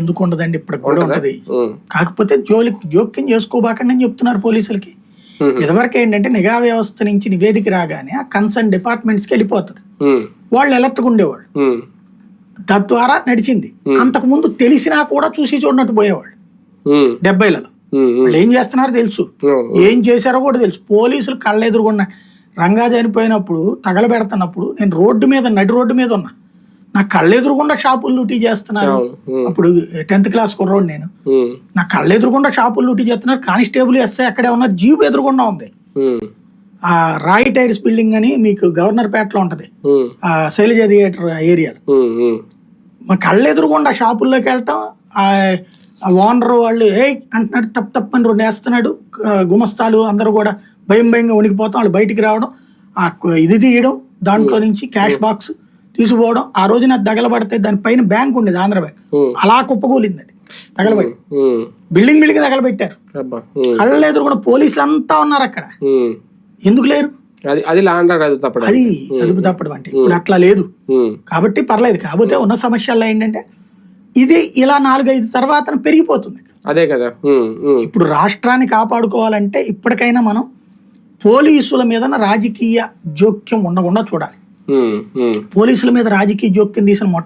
ఎందుకు ఉండదండి? ఇప్పుడు కూడా ఉంటదా? కాకపోతే జోలి జోక్యం చేసుకోబాకండి అని చెప్తున్నారు పోలీసులకి. ఇదివరకు ఏంటంటే నిఘా వ్యవస్థ నుంచి నివేదిక రాగానే ఆ కన్సర్న్ డిపార్ట్మెంట్స్కి వెళ్ళిపోతుంది వాళ్ళు ఎలర్ట్గా ఉండేవాళ్ళు. తద్వారా నడిచింది. అంతకు ముందు తెలిసినా కూడా చూసి చూడనట్టు పోయేవాళ్ళు. డెబ్బైలలో. వాళ్ళు ఏం చేస్తున్నారో తెలుసు. ఏం చేశారో కూడా తెలుసు. పోలీసులు కళ్ళ ఎదురుగున్న రంగా చనిపోయినప్పుడు తగలబెడుతున్నప్పుడు నేను రోడ్డు మీద నడి రోడ్డు మీద ఉన్నా. నా కళ్ళ ఎదురుగుండా షాపులు లూటీ చేస్తున్నారు. అప్పుడు టెన్త్ క్లాస్ కుర్రోడు నేను. నా కళ్ళ ఎదురుగుండా షాపులు లూటీ చేస్తున్నారు. కానిస్టేబుల్ ఎస్ఐ అక్కడే ఉన్నారు. జీప్ ఎదురుగుండా ఉంది. ఆ రాయి టైర్స్ బిల్డింగ్ అని మీకు గవర్నర్ పేటలో ఉంటది. ఆ శైలజ థియేటర్ ఏరియాలో. ఉమ్, మా కళ్ళ ఎదురుగుండా షాపుల్లోకి వెళ్ళటం ఆ ఓనర్ వాళ్ళు ఏ అంటున్నాడు తప్పు తప్పని రెండు వేస్తున్నాడు. గుమస్తాలు అందరూ కూడా భయం భయంగా వణికిపోతాం. వాళ్ళు బయటికి రావడం ఆ ఇది తీయడం దాంట్లో నుంచి క్యాష్ బాక్స్ తీసుకుపోవడం ఆ రోజున తగలబడితే దానిపైన బ్యాంక్ ఉండేది ఆంధ్ర బ్యాంక్ అలా కుప్పకూలింది అది. తగలబడి. బిల్డింగ్ బిల్డింగ్ తగలబెట్టారు. అబ్బా. ఉమ్, కళ్ళ ఎదురు కూడా పోలీసులు అంతా ఉన్నారు అక్కడ. ఎందుకు లేరు? అది అది అది తప్పడం అది అదుపు తప్పడం అంటే. ఇప్పుడు అట్లా లేదు. కాబట్టి పర్లేదు. కాకపోతే ఉన్న సమస్యల్లో ఏంటంటే ఇది ఇలా నాలుగైదు తర్వాత పెరిగిపోతుంది. అదే కదా. ఇప్పుడు రాష్ట్రాన్ని కాపాడుకోవాలంటే ఇప్పటికైనా మనం పోలీసుల మీద రాజకీయ జోక్యం ఉండకుండా చూడాలి. పోలీసుల మీద రాజకీయ జోక్యం తీసిన మొట్ట